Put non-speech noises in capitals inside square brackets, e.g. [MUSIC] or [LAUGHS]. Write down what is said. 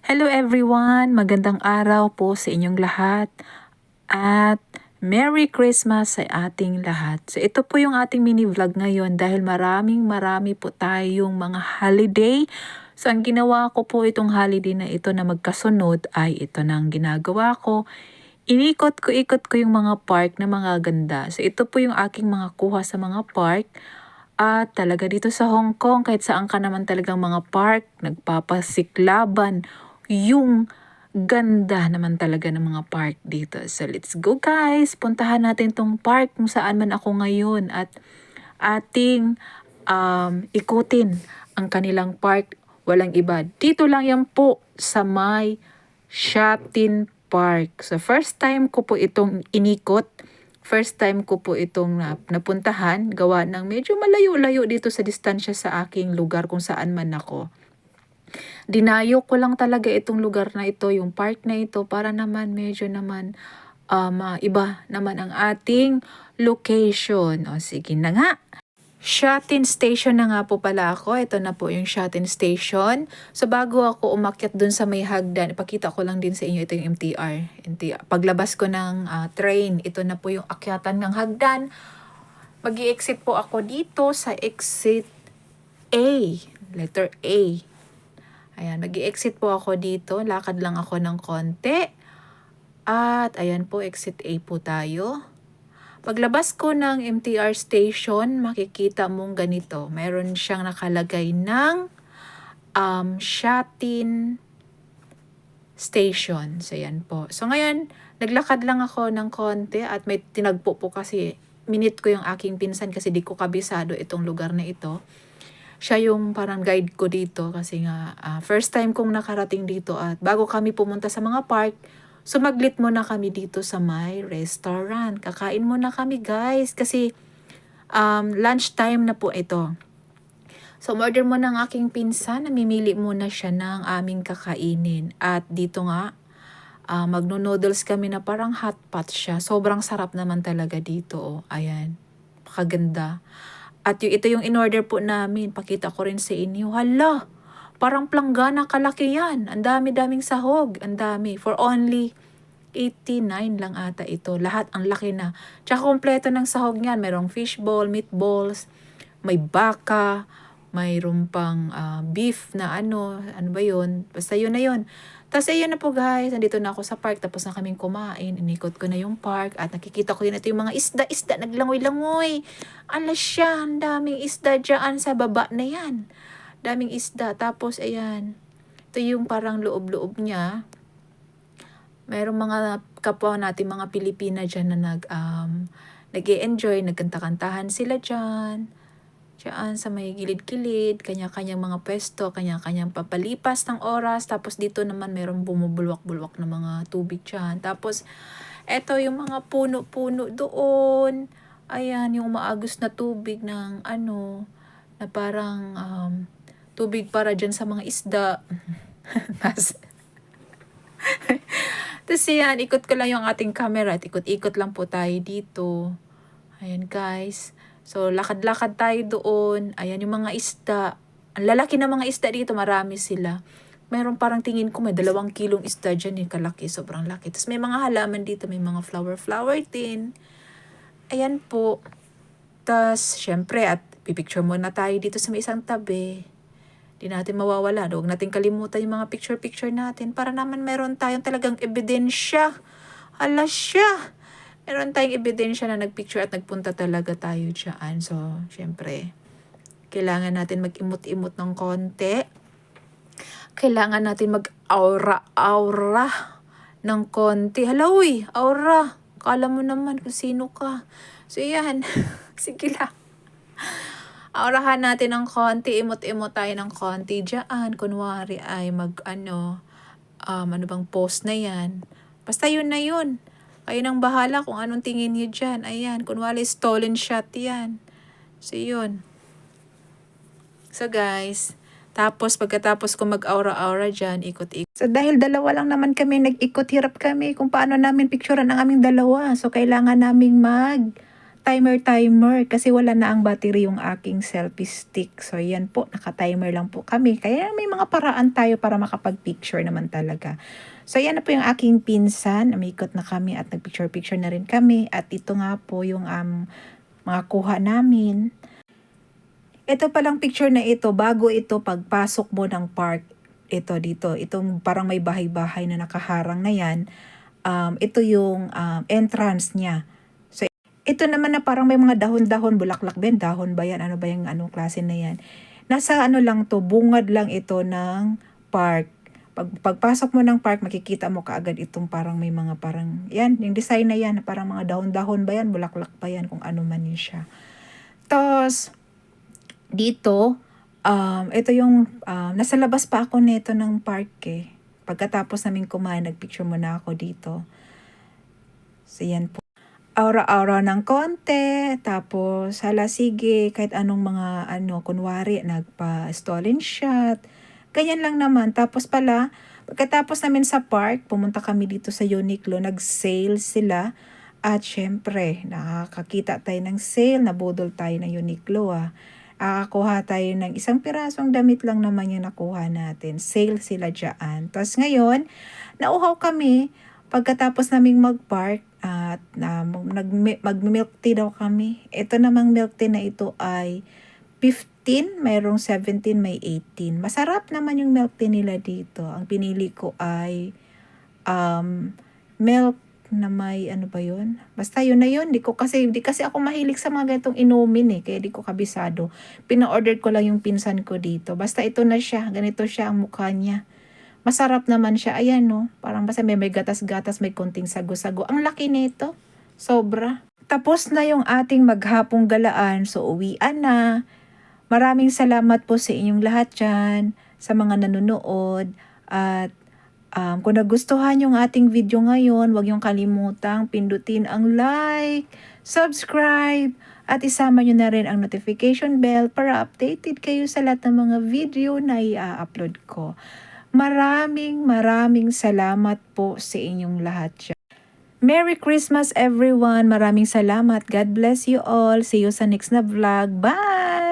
Hello everyone! Magandang araw po sa inyong lahat at Merry Christmas sa ating lahat. So ito po yung ating mini vlog ngayon dahil maraming marami po tayong mga holiday. So ang ginawa ko po itong holiday na ito na magkasunod ay ito na ang ginagawa ko. Inikot ko, ikot ko yung mga park na mga ganda. So ito po yung aking mga kuha sa mga park. At talaga dito sa Hong Kong, kahit saan ka naman talagang mga park, nagpapasiklaban yung ganda naman talaga ng mga park dito. So let's go guys! Puntahan natin tong park kung saan man ako ngayon at ating um, ikutin ang kanilang park. Walang iba. Dito lang yan po sa may Shatin Park. So first time ko po itong inikot First time ko po itong napuntahan, gawa ng medyo malayo-layo dito sa distansya sa aking lugar kung saan man ako. Dinayo ko lang talaga itong lugar na ito, yung park na ito, para naman medyo naman um, uh, iba naman ang ating location. O sige na nga. Shatin Station na nga po pala ako. Ito na po yung Shatin Station. So bago ako umakyat dun sa may hagdan, ipakita ko lang din sa inyo ito yung MTR. MTR. Paglabas ko ng uh, train, ito na po yung akyatan ng hagdan. mag exit po ako dito sa exit A. Letter A. Ayan, mag exit po ako dito. Lakad lang ako ng konti. At ayan po, exit A po tayo. Paglabas ko ng MTR station, makikita mong ganito. Meron siyang nakalagay ng um, Shatin Station. So, yan po. So, ngayon, naglakad lang ako ng konti at may tinagpo po kasi minute ko yung aking pinsan kasi di ko kabisado itong lugar na ito. Siya yung parang guide ko dito kasi nga uh, first time kong nakarating dito at bago kami pumunta sa mga park, Sumaglit mo na kami dito sa my restaurant. Kakain mo na kami guys kasi um, lunch time na po ito. So, order mo ng aking pinsan. Namimili muna siya ng aming kakainin. At dito nga, uh, magno-noodles kami na parang hot pot siya. Sobrang sarap naman talaga dito. Oh. Ayan. Pakaganda. At yung, ito yung in-order po namin. Pakita ko rin sa inyo. Hala! Parang planggana kalaki yan. Ang dami-daming sahog. Ang dami. For only 89 lang ata ito. Lahat ang laki na. Tsaka kompleto ng sahog niyan. Merong fishball, meatballs, may baka, mayroon pang uh, beef na ano, ano ba yun? Basta yun na yun. Tapos ayun na po guys, nandito na ako sa park, tapos na kaming kumain, inikot ko na yung park, at nakikita ko din ito yung mga isda-isda, naglangoy-langoy. Ala siya, ang daming isda dyan sa baba na yan. Daming isda. Tapos, ayan, ito yung parang loob-loob niya. Mayroong mga kapwa natin, mga Pilipina dyan na nag, um, nag enjoy nagkanta-kantahan sila dyan. Diyan sa may gilid-gilid, kanya-kanyang mga pwesto, kanya-kanyang papalipas ng oras. Tapos dito naman mayroong bumubulwak-bulwak na mga tubig dyan. Tapos, eto yung mga puno-puno doon. Ayan, yung maagos na tubig ng ano, na parang um, tubig para dyan sa mga isda. [LAUGHS] [LAUGHS] Tapos, Tapos yan, ikot ko lang yung ating camera at ikot-ikot lang po tayo dito. Ayan guys. So, lakad-lakad tayo doon. Ayan yung mga isda. Ang lalaki na mga isda dito, marami sila. Meron parang tingin ko may dalawang kilong isda dyan eh, kalaki, sobrang laki. Tapos may mga halaman dito, may mga flower-flower din. Ayan po. Tapos, syempre, at pipicture muna tayo dito sa may isang tabi. Di natin mawawala. Huwag natin kalimutan yung mga picture-picture natin para naman meron tayong talagang ebidensya. Hala siya! Meron tayong ebidensya na nagpicture at nagpunta talaga tayo dyan. So, syempre, kailangan natin mag-imot-imot ng konti. Kailangan natin mag-aura-aura ng konti. Hala, uy, aura. Kala mo naman kung sino ka. So, yan. [LAUGHS] Sige lang. Aurahan natin ng konti, imot-imot tayo ng konti dyan. Kunwari ay mag ano, um, ano bang post na yan. Basta yun na yun. Kayo nang bahala kung anong tingin niyo dyan. Ayan, kunwari stolen shot yan. So yun. So guys, tapos pagkatapos ko mag-aura-aura dyan, ikot-ikot. So dahil dalawa lang naman kami, nag-ikot, hirap kami kung paano namin picturean ang aming dalawa. So kailangan naming mag timer-timer kasi wala na ang battery yung aking selfie stick. So, yan po, naka-timer lang po kami. Kaya may mga paraan tayo para makapag-picture naman talaga. So, yan na po yung aking pinsan. Umikot na kami at nag-picture-picture na rin kami. At ito nga po yung um, mga kuha namin. Ito palang picture na ito, bago ito pagpasok mo ng park, ito dito, itong parang may bahay-bahay na nakaharang na yan, um, ito yung um, entrance niya. Ito naman na parang may mga dahon-dahon, bulaklak din, dahon ba yan, ano ba yung anong klase na yan. Nasa ano lang to, bungad lang ito ng park. Pag, pagpasok mo ng park, makikita mo kaagad itong parang may mga parang, yan, yung design na yan, parang mga dahon-dahon ba yan, bulaklak ba yan, kung ano man yun siya. Tapos, dito, um, ito yung, um, nasa labas pa ako nito ng park eh. Pagkatapos namin kumain, nagpicture muna ako dito. So, yan po. Aura-aura ng konti, tapos hala sige, kahit anong mga ano, kunwari, nagpa-stolen shot. Ganyan lang naman. Tapos pala, pagkatapos namin sa park, pumunta kami dito sa Uniqlo, nag-sale sila. At syempre, nakakakita tayo ng sale, nabudol tayo ng Uniqlo ah. Nakakuha tayo ng isang pirasong damit lang naman yung nakuha natin. Sale sila dyan. Tapos ngayon, nauhaw kami pagkatapos naming mag-park at na nag, mag-milk tea daw kami. Ito namang milk tea na ito ay 15, mayroong 17, may 18. Masarap naman yung milk tea nila dito. Ang pinili ko ay um, milk na may ano ba yun? Basta yun na yun. Di ko kasi, di kasi ako mahilig sa mga ganitong inumin eh. Kaya di ko kabisado. Pina-order ko lang yung pinsan ko dito. Basta ito na siya. Ganito siya ang mukha niya. Masarap naman siya. Ayan no. Parang basta may, may gatas-gatas, may konting sago-sago. Ang laki nito. Sobra. Tapos na yung ating maghapong galaan. So uwian na. Maraming salamat po sa inyong lahat dyan. Sa mga nanonood. At Um, kung nagustuhan yung ating video ngayon, huwag yung kalimutang pindutin ang like, subscribe, at isama nyo na rin ang notification bell para updated kayo sa lahat ng mga video na i-upload ko. Maraming maraming salamat po sa inyong lahat dyan. Merry Christmas everyone! Maraming salamat. God bless you all. See you sa next na vlog. Bye!